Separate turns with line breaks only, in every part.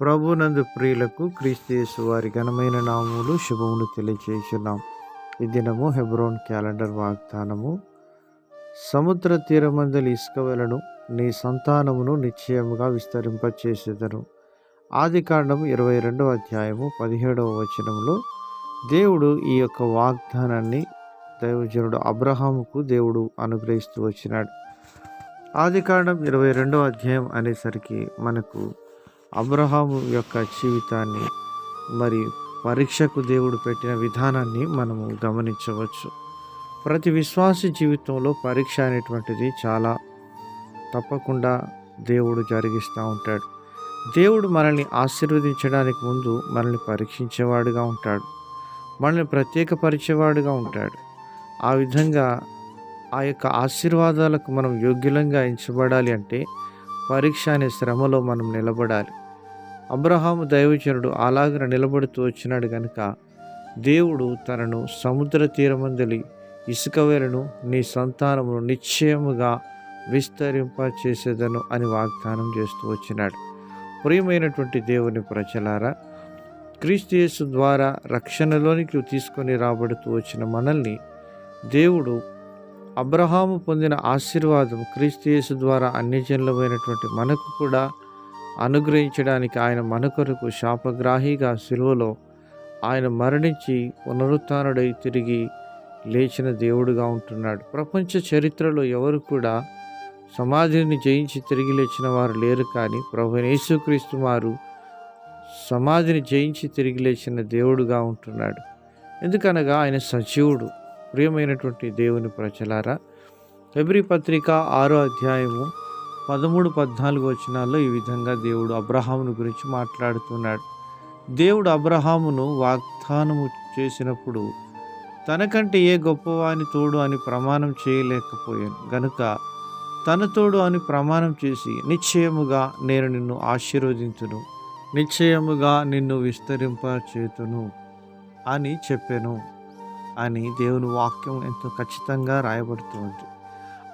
ప్రభునందు ప్రియులకు క్రీస్తు వారి ఘనమైన నామములు శుభములు తెలియచేస్తున్నాం ఈ దినము హెబ్రోన్ క్యాలెండర్ వాగ్దానము. సముద్ర తీరమందలి ఇసుక వెలను నీ సంతానమును నిశ్చయముగా విస్తరింపచేసేదను. ఆది కాండము ఇరవై రెండవ అధ్యాయము పదిహేడవ వచనంలో దేవుడు ఈ యొక్క వాగ్దానాన్ని దైవజనుడు అబ్రహాముకు దేవుడు అనుగ్రహిస్తూ వచ్చినాడు. ఆది కాండం ఇరవై రెండవ అధ్యాయం అనేసరికి మనకు అబ్రహాము యొక్క జీవితాన్ని మరి పరీక్షకు దేవుడు పెట్టిన విధానాన్ని మనము గమనించవచ్చు. ప్రతి విశ్వాస జీవితంలో పరీక్ష అనేటువంటిది చాలా తప్పకుండా దేవుడు జరిగిస్తూ ఉంటాడు. దేవుడు మనల్ని ఆశీర్వదించడానికి ముందు మనల్ని పరీక్షించేవాడుగా ఉంటాడు. మనల్ని ప్రత్యేకపరిచేవాడుగా ఉంటాడు. ఆ విధంగా ఆ యొక్క ఆశీర్వాదాలకు మనం యోగ్యులంగా ఎంచబడాలి అంటే పరీక్ష అనే శ్రమలో మనం నిలబడాలి. అబ్రహాము దైవచనుడు అలాగన నిలబడుతూ వచ్చినాడు గనుక దేవుడు తనను సముద్ర తీరమందలి ఇసుకవేలను నీ సంతానమును నిశ్చయముగా విస్తరింప చేసేదను అని వాగ్దానం చేస్తూ వచ్చినాడు. ప్రియమైనటువంటి దేవుని ప్రజలారా క్రీస్తుయేసు ద్వారా రక్షణలోనికి తీసుకొని రాబడుతూ వచ్చిన మనల్ని దేవుడు అబ్రహాము పొందిన ఆశీర్వాదం క్రీస్తుయేసు ద్వారా అన్యజనులమైనటువంటి మనకు కూడా అనుగ్రహించడానికి ఆయన మన కొరకు శాపగ్రాహిగా సిలువలో ఆయన మరణించి పునరుత్డై తిరిగి లేచిన దేవుడుగా ఉంటున్నాడు. ప్రపంచ చరిత్రలో ఎవరు కూడా సమాధిని జయించి తిరిగి లేచిన వారు లేరు కానీ ప్రభు యేసుక్రీస్తు వారు సమాధిని జయించి తిరిగి లేచిన దేవుడుగా ఉంటున్నాడు. ఎందుకనగా ఆయన సజీవుడు ప్రియమైనటువంటి దేవుని ప్రజలారా ఫిబ్రి పత్రిక ఆరో అధ్యాయము పదమూడు పద్నాలుగు వచనాల్లో ఈ విధంగా దేవుడు అబ్రహామును గురించి మాట్లాడుతున్నాడు. దేవుడు అబ్రహామును వాగ్దానము చేసినప్పుడు తనకంటే ఏ గొప్పవాని తోడు అని ప్రమాణం చేయలేకపోయాను. గనుక తన తోడు అని ప్రమాణం చేసి నిశ్చయముగా నేను నిన్ను ఆశీర్వదించును. నిశ్చయముగా నిన్ను విస్తరింప చేతును అని చెప్పాను. అని దేవుని వాక్యం ఎంతో ఖచ్చితంగా రాయబడుతుంది.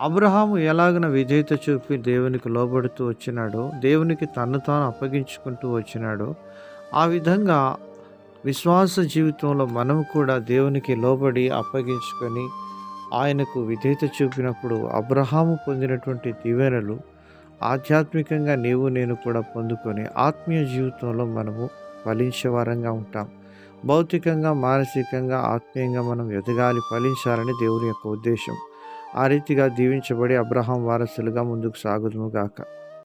అబ్రహాము ఎలాగన విధేయత చూపి దేవునికి లోబడుతూ వచ్చినాడో దేవునికి తను తాను అప్పగించుకుంటూ వచ్చినాడో ఆ విధంగా విశ్వాస జీవితంలో మనం కూడా దేవునికి లోబడి అప్పగించుకొని ఆయనకు విధేయత చూపినప్పుడు అబ్రహాము పొందినటువంటి దీవెనలు ఆధ్యాత్మికంగా నీవు నేను కూడా పొందుకొని ఆత్మీయ జీవితంలో మనము ఫలించే వారంగా ఉంటాం. భౌతికంగా మానసికంగా ఆత్మీయంగా మనం ఎదగాలి ఫలించాలని దేవుని యొక్క ఉద్దేశం. ఆ రీతిగా దీవించబడి అబ్రహాం వారసులుగా ముందుకు సాగుదుము గాక.